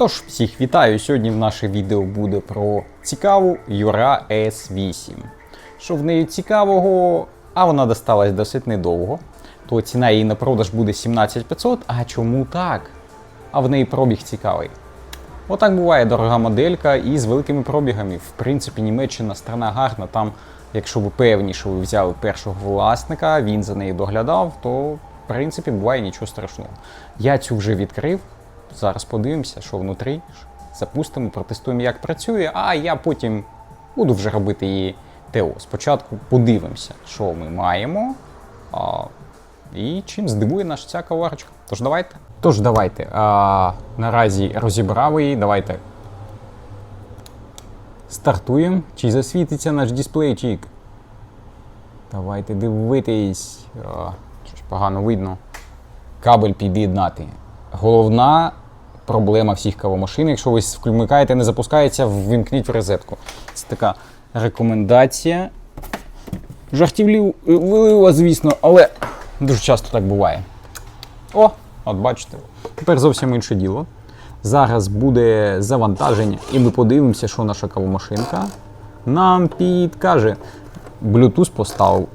Тож, всіх вітаю! Сьогодні в наше відео буде про цікаву Юра S8. Що в неї цікавого, а вона досталась досить недовго. То ціна її на продаж буде 17500. А чому так? А в неї пробіг цікавий. Отак буває дорога моделька і з великими пробігами. В принципі, Німеччина страна гарна. Там, якщо ви певні, що ви взяли першого власника, він за нею доглядав, то в принципі буває нічого страшного. Я цю вже відкрив. Зараз подивимося, що внутрі. Запустимо, протестуємо, як працює, а я потім буду вже робити її ТО. Спочатку подивимося, що ми маємо. А, і чим здивує наша ця каварочка. Тож давайте. Тож давайте. А, наразі розібрав її. Давайте. Стартуємо. Чи засвітиться наш дисплейчик? Давайте дивитись. А, щось погано видно. Кабель під'єднати. Головна проблема всіх кавомашин. Якщо ви вмикаєте, не запускається, ввімкніть в розетку. Це така рекомендація. Жартівлива, звісно, але дуже часто так буває. О, от бачите. Тепер зовсім інше діло. Зараз буде завантаження, і ми подивимося, що наша кавомашинка нам підкаже. Bluetooth поставив.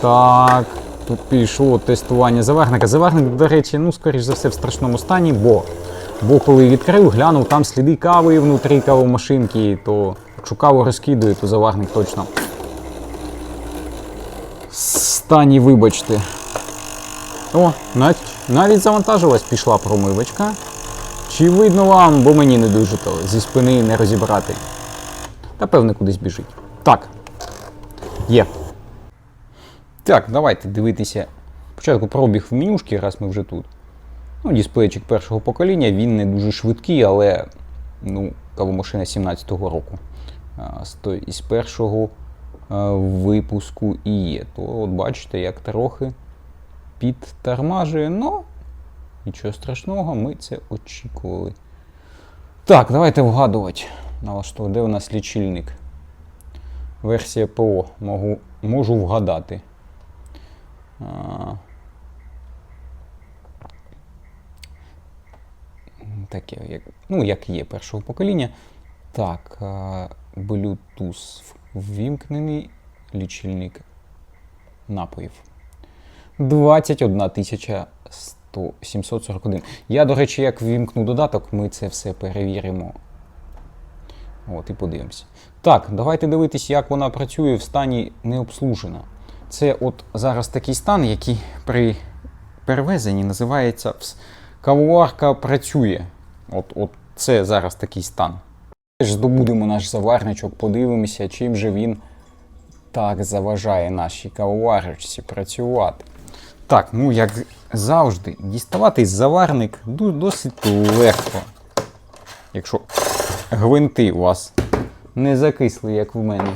Так, тут пішло тестування заварника. Заварник, до речі, ну, скоріш за все, в страшному стані, бо, бо коли відкрив, глянув, там сліди кави внутрі кавомашинки, то якщо каву розкидує, то заварник точно. в Стані, вибачте. О, навіть, навіть завантажилась, пішла промивочка. Чи видно вам, бо мені не дуже то зі спини не розібрати. Та певне кудись біжить. Так. Є. Так, давайте дивитися. Спочатку пробіг в менюшки, раз ми вже тут. Ну, дисплейчик першого покоління, він не дуже швидкий, але ну, кавомашина 17-го року. А, Із першого випуску і є. То от бачите, як трохи підтормажує, но нічого страшного, ми це очікували. Так, давайте вгадувати. Налаштовувати, де у нас лічильник? Версія ПО. Можу, можу вгадати. Таке, як, ну, як є першого покоління. Так, Bluetooth ввімкнений лічильник напоїв. 21 тисяча 741. Я, до речі, як ввімкну додаток, ми це все перевіримо. От і подивимося. Так, давайте дивитись, як вона працює в стані необслужена. Це от зараз такий стан, який при перевезенні називається кавоварка працює. От, от це зараз такий стан. Здобудемо наш заварничок, подивимося, чим же він так заважає нашій кавоварочці працювати. Так, ну як завжди, діставати заварник досить легко. Якщо гвинти у вас не закисли, як в мене.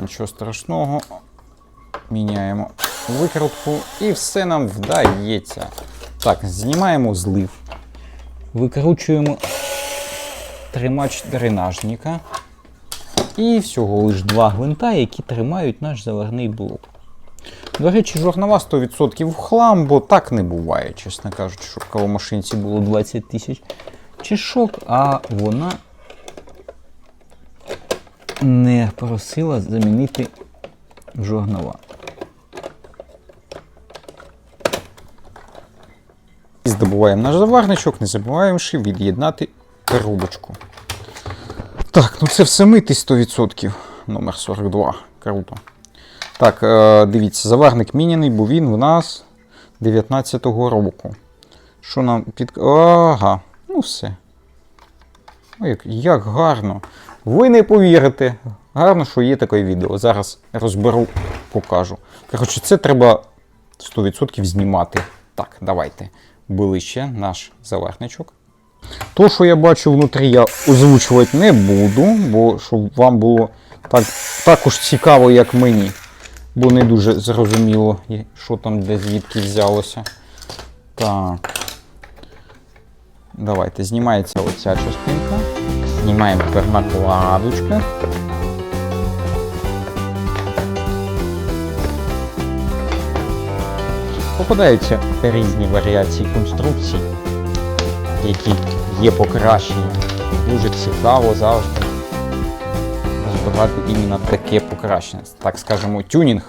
Нічого страшного. Міняємо викрутку і все нам вдається. Так, знімаємо злив. Викручуємо тримач дренажника. І всього лиш два гвинта, які тримають наш заварний блок. До речі, жорнова 100% в хлам, бо так не буває, чесно кажучи, щоб в кавомашинці було 20 тисяч чешок, а вона не просила замінити жорнова. Здобуваємо наш заварничок, не забуваємося від'єднати коробочку. Так, ну це все митись 100%. Номер 42. Круто. Так, е, дивіться, заварник міняний, бо він в нас 19-го року. Що нам під. Ага, ну все. Ой, як гарно. Ви не повірите. Гарно, що є таке відео. Зараз розберу, покажу. Коротше, це треба 100% знімати. Так, давайте. Ближче наш заварничок. То, що я бачу внутрі, я озвучувати не буду, бо щоб вам було так, також цікаво, як мені. Бо не дуже зрозуміло, що там де звідки взялося. Так. Давайте, знімається оця частинка. Знімаємо тепер накладочку. Попадаються різні варіації конструкцій, які є покращені. Дуже цікаво завжди розбирати іменно таке покращення. Так скажемо, тюнінг.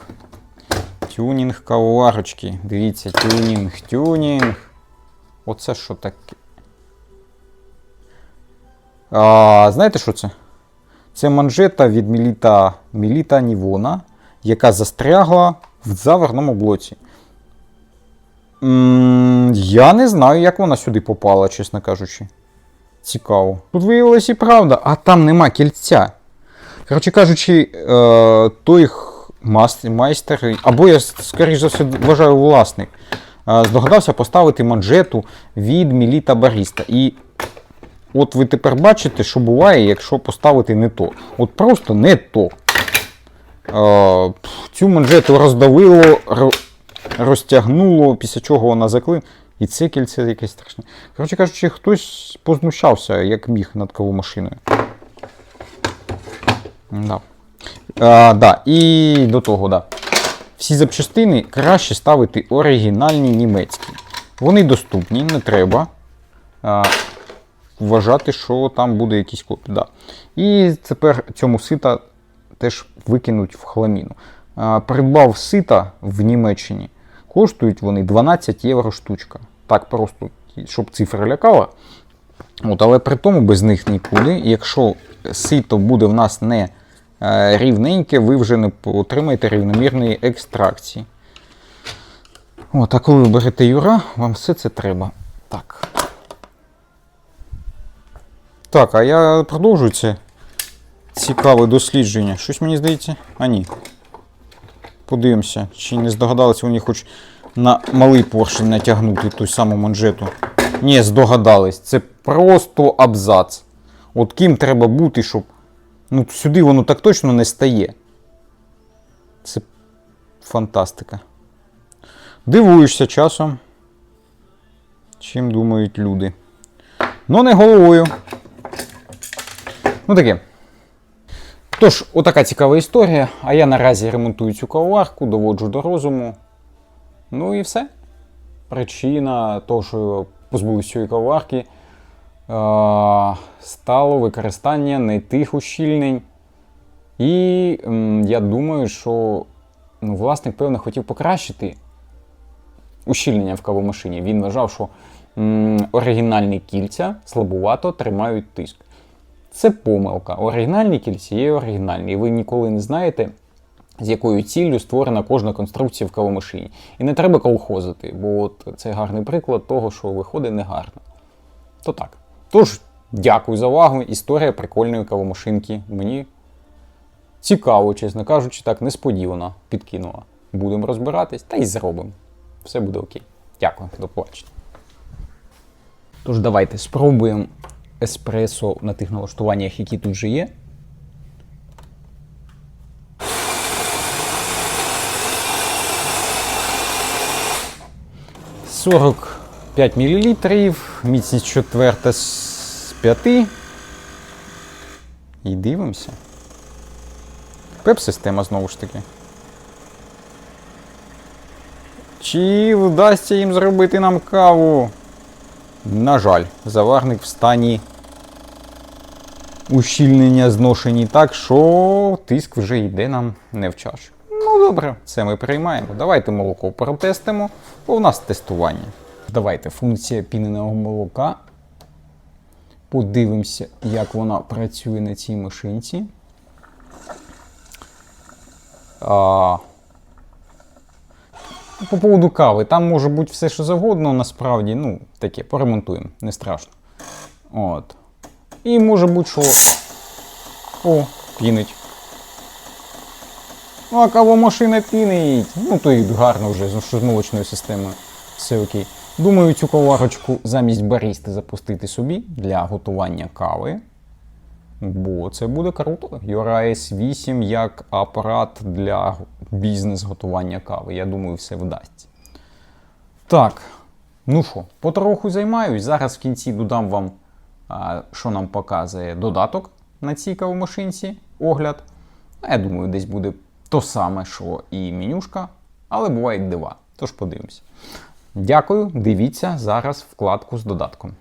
Тюнінг кавоварочки. Дивіться, тюнінг, тюнінг. Оце що таке? А, знаєте, що це? Це манжета від Міліта, Міліта Нівона, яка застрягла в заварному блоці. М, я не знаю, як вона сюди попала, чесно кажучи. Цікаво. Тут виявилось і правда, а там нема кільця. Коротше кажучи, е, той майстер, або я, скоріш за все, вважаю, власник, е, здогадався поставити манжету від Міліта Баріста. І от ви тепер бачите, що буває, якщо поставити не то. От просто не то. Е, цю манжету роздавило, розтягнуло, після чого вона заклин. І це кільце якесь страшне. Коротше кажучи, хтось познущався, як міг над кавомашиною. Да. А, да. І до того, да. Всі запчастини краще ставити оригінальні німецькі. Вони доступні, не треба а, вважати, що там буде якийсь копій. Да. І тепер цьому сита теж викинуть в хламіну. Придбав сита в Німеччині. Коштують вони 12 євро штучка. Так просто, щоб цифра лякала. От, але при тому без них нікуди. Якщо сито буде в нас не е, рівненьке, ви вже не отримаєте рівномірної екстракції. От, а коли ви берете юра, вам все це треба. Так. Так, а я продовжую це цікаве дослідження. Щось мені здається. А ні. Подивимося, чи не здогадалися вони хоч на малий поршень натягнути ту саму манжету. Ні, здогадались. Це просто абзац. От ким треба бути, щоб. Ну, сюди воно так точно не стає. Це фантастика. Дивуєшся часом. Чим думають люди. Ну, не головою. Ну таке. Тож, отака цікава історія. А я наразі ремонтую цю кавоварку, доводжу до розуму. Ну і все. Причина того, що я позбувся цієї кавоварки, е- стало використання не тих ущільнень. І я думаю, що ну, власник, певно, хотів покращити ущільнення в кавомашині. Він вважав, що оригінальні кільця слабувато тримають тиск. Це помилка. Оригінальні кільці є оригінальні, і ви ніколи не знаєте, з якою ціллю створена кожна конструкція в кавомашині. І не треба колхозити, бо от це гарний приклад того, що виходить негарно. То так. Тож, дякую за увагу. Історія прикольної кавомашинки. Мені цікаво, чесно кажучи, так несподівано підкинула. Будемо розбиратись та й зробимо. Все буде окей. Дякую, до побачення. Тож давайте спробуємо еспресо на тих налаштуваннях, які тут вже є. Сорок 5 мл, міцність четверта з 5. І дивимося. Пеп-система знову ж таки. Чи вдасться їм зробити нам каву? На жаль, заварник в стані ущільнення зношені так, що тиск вже йде нам не в чашу. Ну добре, це ми приймаємо. Давайте молоко протестимо, бо в нас тестування. Давайте функція піненого молока. Подивимося, як вона працює на цій машинці. А, по поводу кави, там може бути все, що завгодно, насправді, ну, таке, поремонтуємо, не страшно. От. І може бути, що. О, пінить. Ну, а кавомашина пінить. Ну, то і гарно вже, що з молочною системою. Все окей. Думаю, цю коварочку замість барісти запустити собі для готування кави. Бо це буде круто. Yora S8 як апарат для бізнес-готування кави. Я думаю, все вдасться. Так, ну що, потроху займаюсь. Зараз в кінці додам вам, що нам показує додаток на цій кавомашинці, огляд. Я думаю, десь буде то саме, що і менюшка, але бувають дива. Тож подивимося. Дякую, дивіться зараз вкладку з додатком.